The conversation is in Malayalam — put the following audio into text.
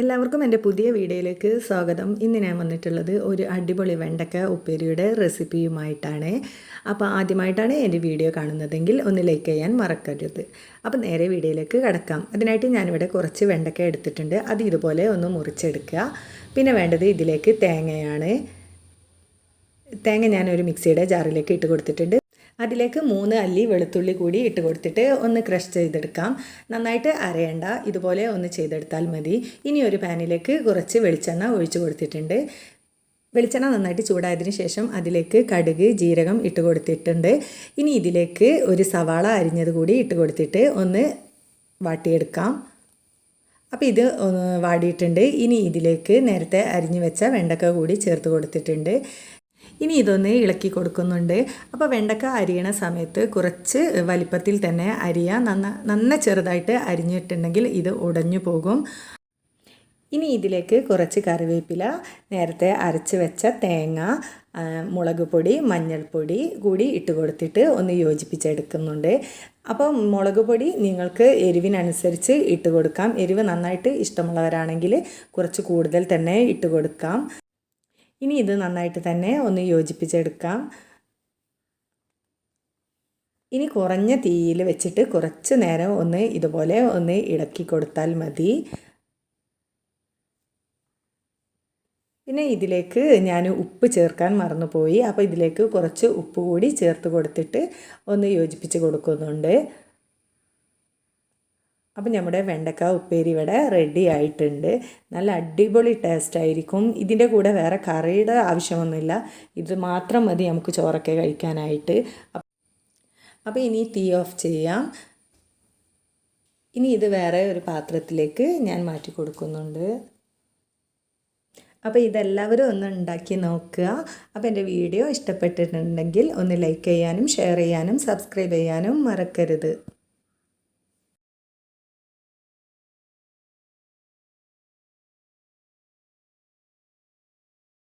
എല്ലാവർക്കും എന്റെ പുതിയ വീഡിയോയിലേക്ക് സ്വാഗതം. ഇന്ന് ഞാൻ വന്നിട്ടുള്ളത് ഒരു അടിപൊളി വെണ്ടക്ക ഉപ്പേരിയുടെ റെസിപ്പിയുമായിട്ടാണ്. അപ്പോൾ ആദ്യമായിട്ടാണ് എന്റെ വീഡിയോ കാണുന്നതെങ്കിൽ ഒന്ന് ലൈക്ക് ചെയ്യാൻ മറക്കരുത്. അപ്പോൾ നേരെ വീഡിയോയിലേക്ക് കടക്കാം. അതിനായിട്ട് ഞാനിവിടെ കുറച്ച് വെണ്ടക്ക എടുത്തിട്ടുണ്ട്. അത് ഇതുപോലെ ഒന്ന് മുറിച്ചെടുക്കുക. പിന്നെ വേണ്ടത് ഇതിലേക്ക് തേങ്ങയാണ്. തേങ്ങ ഞാനൊരു മിക്സിയുടെ ജാറിലേക്ക് ഇട്ട് കൊടുത്തിട്ടുണ്ട്. അതിലേക്ക് മൂന്ന് അല്ലി വെളുത്തുള്ളി കൂടി ഇട്ട് കൊടുത്തിട്ട് ഒന്ന് ക്രഷ് ചെയ്തെടുക്കാം. നന്നായിട്ട് അരയണ്ട. ഇതുപോലെ ഒന്ന് ചെയ്തെടുത്താൽ മതി. ഇനി ഒരു പാനിലേക്ക് കുറച്ച് വെളിച്ചെണ്ണ ഒഴിച്ചു കൊടുത്തിട്ടുണ്ട്. വെളിച്ചെണ്ണ നന്നായിട്ട് ചൂടായതിന് ശേഷം അതിലേക്ക് കടുക് ജീരകം ഇട്ട് കൊടുത്തിട്ടുണ്ട്. ഇനി ഇതിലേക്ക് ഒരു സവാള അരിഞ്ഞത് കൂടി ഇട്ട് കൊടുത്തിട്ട് ഒന്ന് വാട്ടിയെടുക്കാം. അപ്പോൾ ഇത് വാടിയിട്ടുണ്ട്. ഇനി ഇതിലേക്ക് നേരത്തെ അരിഞ്ഞു വെച്ച വെണ്ടക്ക കൂടി ചേർത്ത് കൊടുത്തിട്ടുണ്ട്. ഇനി ഇതൊന്ന് ഇളക്കി കൊടുക്കുന്നുണ്ട്. അപ്പോൾ വെണ്ടക്ക അരിയണ സമയത്ത് കുറച്ച് വലിപ്പത്തിൽ തന്നെ അരിയ നന്ന നന്ന ചെറുതായിട്ട് അരിഞ്ഞിട്ടുണ്ടെങ്കിൽ ഇത് ഉടഞ്ഞു പോകും. ഇനി ഇതിലേക്ക് കുറച്ച് കറിവേപ്പില നേരത്തെ അരച്ച് വെച്ച തേങ്ങ മുളക് പൊടി മഞ്ഞൾപ്പൊടി കൂടി ഇട്ട് കൊടുത്തിട്ട് ഒന്ന് യോജിപ്പിച്ചെടുക്കുന്നുണ്ട്. അപ്പോൾ മുളക് പൊടി നിങ്ങൾക്ക് എരിവിനനുസരിച്ച് ഇട്ട് കൊടുക്കാം. എരിവ് നന്നായിട്ട് ഇഷ്ടമുള്ളവരാണെങ്കിൽ കുറച്ച് കൂടുതൽ തന്നെ ഇട്ട് കൊടുക്കാം. ഇനി ഇത് നന്നായിട്ട് തന്നെ ഒന്ന് യോജിപ്പിച്ചെടുക്കാം. ഇനി കുറഞ്ഞ തീയിൽ വെച്ചിട്ട് കുറച്ച് നേരം ഒന്ന് ഇതുപോലെ ഒന്ന് ഇളക്കി കൊടുത്താൽ മതി. പിന്നെ ഇതിലേക്ക് ഞാൻ ഉപ്പ് ചേർക്കാൻ മറന്നുപോയി. അപ്പോൾ ഇതിലേക്ക് കുറച്ച് ഉപ്പ് കൂടി ചേർത്ത് കൊടുത്തിട്ട് ഒന്ന് യോജിപ്പിച്ച് കൊടുക്കുന്നുണ്ട്. അപ്പം നമ്മുടെ വെണ്ടക്ക ഉപ്പേരി ഇവിടെ റെഡി ആയിട്ടുണ്ട്. നല്ല അടിപൊളി ടേസ്റ്റ് ആയിരിക്കും. ഇതിന്റെ കൂടെ വേറെ കറിയുടെ ആവശ്യമൊന്നുമില്ല. ഇത് മാത്രം മതി നമുക്ക് ചോറൊക്കെ കഴിക്കാനായിട്ട്. അപ്പോൾ ഇനി തീ ഓഫ് ചെയ്യാം. ഇനി ഇത് വേറെ ഒരു പാത്രത്തിലേക്ക് ഞാൻ മാറ്റി കൊടുക്കുന്നുണ്ട്. അപ്പോൾ ഇതെല്ലാവരും ഒന്ന് ഉണ്ടാക്കി നോക്കുക. അപ്പോൾ എന്റെ വീഡിയോ ഇഷ്ടപ്പെട്ടിട്ടുണ്ടെങ്കിൽ ഒന്ന് ലൈക്ക് ചെയ്യാനും ഷെയർ ചെയ്യാനും സബ്സ്ക്രൈബ് ചെയ്യാനും മറക്കരുത്.